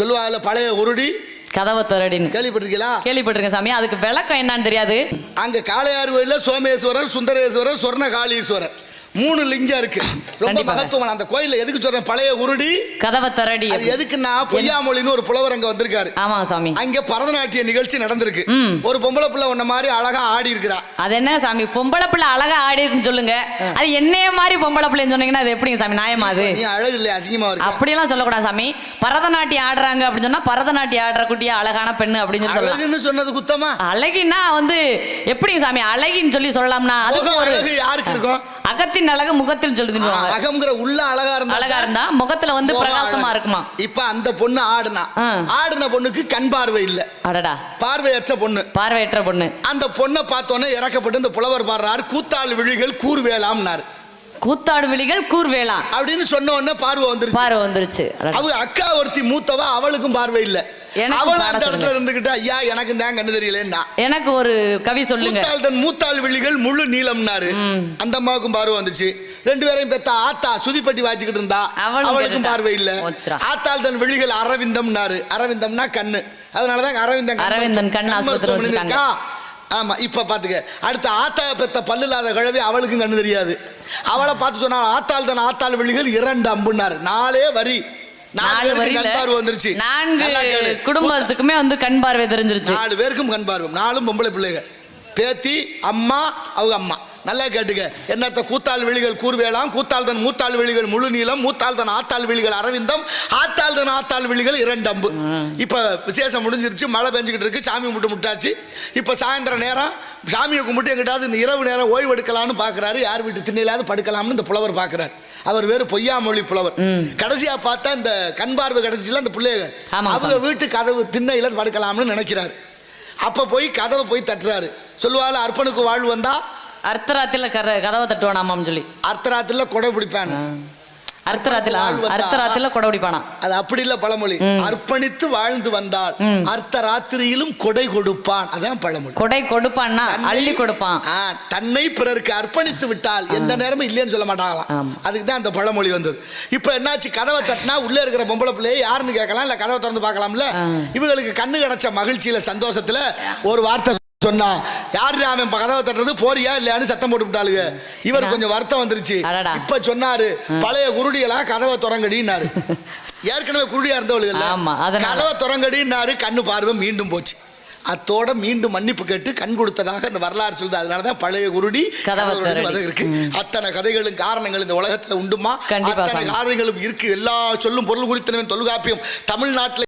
சொல்லுவாங்கல்ல பழைய உருடி. கதவை திறடின்னு. கேள்விப்பட்டிருக்கீங்களா? கேள்விப்பட்டிருக்கேன் சாமி. அதுக்கு விளக்கம் என்னன்னு தெரியாது. அங்க காளையார் கோயில்ல சோமேஸ்வரர் சுந்தரேஸ்வரர் சொர்ணகாளீஸ்வரர். மூணு லிங்கம் இருக்கு. ரொம்ப. மகத்துவம் அந்த கோயில்ல எதுக்கு சொல்றேன்? பழைய உருடி. கதவை திறடி அது எதுக்குன்னா பொய்யாமொழின்னு ஒரு புலவர் அங்க வந்திருக்காரு. ஆமாங்க சாமி. அங்க பரதநாட்டிய நிகழ்ச்சி நடந்திருக்கு. ஒரு பொம்பளை பிள்ளை உன்ன மாதிரி அழகா ஆடி இருக்கிறா. அது என்ன சாமி? பொம்பளை பிள்ளை அழகா ஆடி இருக்குன்னு சொல்லுங்க. அது என்னைய மாதிரி பொம்பளை பிள்ளைன்னு சொன்னீங்கன்னா அது எப்படிங்க சாமி? நியாயமா அது? அழகு இல்லையா? அசிங்கமா இருக்கு? அப்படியெல்லாம் சொல்லக்கூடாது சாமி. பரதநாட்டியம் ஆடுறாங்க அப்படின்னு சொன்னா பரதநாட்டியம் ஆடுற குட்டியா அழகான பெண்ணு அப்படின்னு சொல்லி சொல்லலாம். சொன்னது குத்தமா? அழகின்னா வந்து எப்படிங்க சாமி? அழகின்னு சொல்லி சொல்லலாம்னா அழகு யாருக்கு இருக்கும்? அகத்தின் அழகு முகத்தில் சொல்லுதுன்னு அகம்ங்கிற உள்ள அழகா இருந்தா அழகா இருந்தா முகத்துல வந்து பிரகாசமா. இருக்குமா? இப்ப அந்த பொண்ணு ஆடுனா. ஆடுன பொண்ணுக்கு கண் பார்வை இல்ல. அடடா. பார்வையற்ற பொண்ணு. பார்வையற்ற பொண்ணு. அந்த பொண்ணை பார்த்தோன்னே இறக்கப்பட்டு இந்த புலவர் பாடுறாரு கூத்தாள் விழிகள் கூர்வேலாம்னாரு கூத்தாடு விழிகள் கூர்வேளா. அப்படின்னு சொன்ன உடனே பார்வை வந்துருச்சு. பார்வை வந்துருச்சு. அவங்க அக்கா ஒருத்தி மூத்தவ அவளுக்கும் பார்வை இல்ல. அவள் அந்த இடத்துல. இருந்துகிட்டா ஐயா எனக்கு தான் கண்ணு தெரியலன்னா. எனக்கு ஒரு கவி சொல்லுங்க. மூத்தாள் தன் மூத்தாள் விழிகள் முழு நீளம்னாரு. அந்த அம்மாவுக்கும் பார்வை வந்துச்சு. ரெண்டு பேரையும் பெத்த ஆத்தா சுதிப்பட்டி வாச்சிக்கிட்டு இருந்தா. அவளுக்கும். பார்வை இல்ல. ஆத்தாள் தன் விழிகள் அரவிந்தம்னாரு. அரவிந்தம்னா கண்ணு. அதனாலதான் அரவிந்தன் கண் கண் ஆஸ்பத்திரி? ஆமா இப்ப பாத்துக்க. அடுத்த ஆத்தா பெத்த பல்லு இல்லாத கிழவி அவளுக்கும் கண்ணு தெரியாது. அவளை பார்த்து சொன்னா ஆத்தாள் தன் ஆத்தாள் விழிகள் இரண்டு அம்புனாரு நாலே வரி. நாலு பேருக்கு வந்துருச்சு. நான்கு. குடும்பத்துக்குமே வந்து கண் பார்வை தெரிஞ்சிருச்சு. நாலு பேருக்கும் கண் பார்வை. நாலும் பொம்பளை பிள்ளைங்க பேத்தி அம்மா அவங்க அம்மா. நல்லா கேட்டுக்க. என்னத்த கூத்தாள் விழிகள் கூர்வேலாம் கூத்தாள் தன் மூத்தாள் விழிகள் முழு நீளம் மூத்தாள் தன் ஆத்தாள் விழிகள் அரவிந்தம் ஆத்தாள் தன் ஆத்தாள் விழிகள் இரண்டு அம்பு இப்ப விசேஷம் முடிஞ்சிருச்சு மழை பெஞ்சுக்கிட்டு இருக்கு சாமி கும்பிட்டு முட்டாச்சு. இப்ப சாயந்தரம் நேரம் சாமியை கும்பிட்டு எங்கிட்டாவது இந்த இரவு நேரம் ஓய்வு எடுக்கலாம்னு பாக்குறாரு. யார் வீட்டு திண்ணையிலாவது படுக்கலாம்னு இந்த புலவர் பாக்குறாரு. அவர் வேறு பொய்யாமொழி புலவர். கடைசியா பார்த்தா இந்த கண் பார்வை கிடைச்சுல அந்த பிள்ளைங்க ஆமாம் அவங்க. வீட்டு கதவு திண்ணையில படுக்கலாம்னு நினைக்கிறாரு. அப்ப போய் கதவை போய் தட்டுறாரு. சொல்லுவாள் அர்ப்பனுக்கு வாழ்வு வந்தா அர்த்தராத்தில கர கதவை தட்டுவானாமாம் சொல்லி. அர்த்தராத்திரில கொடை பிடிப்பான் அர்த்தராத்தில அர்த்தராத்தில கொடை பிடிப்பானா? அது அப்படி இல்ல பழமொழி. அர்ப்பணித்து வாழ்ந்து வந்தால் அர்த்த ராத்திரியிலும் கொடை கொடுப்பான். அதான் பழமொழி. கொடை கொடுப்பான்னா அள்ளி கொடுப்பான். தன்னை பிறருக்கு அர்ப்பணித்து விட்டால் எந்த நேரமும் இல்லைன்னு சொல்ல மாட்டாங்களாம். அதுக்கு தான் அந்த பழமொழி வந்தது. இப்ப என்னாச்சு? கதவை தட்டினா உள்ள இருக்கிற பொம்பளை பிள்ளைய யாருன்னு கேட்கலாம்? இல்ல கதவை திறந்து பார்க்கலாம்ல. இவங்களுக்கு கண்ணு கிடைச்ச மகிழ்ச்சியில சந்தோஷத்துல ஒரு வார்த்தை சொன்னா யாரு அவன் கதவை தட்டுறது? போறியா இல்லையான்னு சத்தம் போட்டு விட்டாளுங்க. இவர்? கொஞ்சம் வருத்தம் வந்துருச்சு. இப்ப சொன்னாரு பழைய குருடியெல்லாம் கதவை திறங்கடின்னாரு. ஏற்கனவே குருடியா இருந்தவளுக்கு. கதவை திறங்கடின்னாரு கண்ணு பார்வை மீண்டும் போச்சு. அத்தோட மீண்டும் மன்னிப்பு கேட்டு கண் கொடுத்ததாக அந்த வரலாறு சொல்லுது. அதனாலதான் பழைய குருடி இருக்கு. அத்தனை கதைகளும் காரணங்கள் இந்த உலகத்துல உண்டுமா? அத்தனை. காரணங்களும் இருக்கு. எல்லா சொல்லும் பொருள் குறித்தனவன் தொல்காப்பியம் தமிழ்நாட்டுல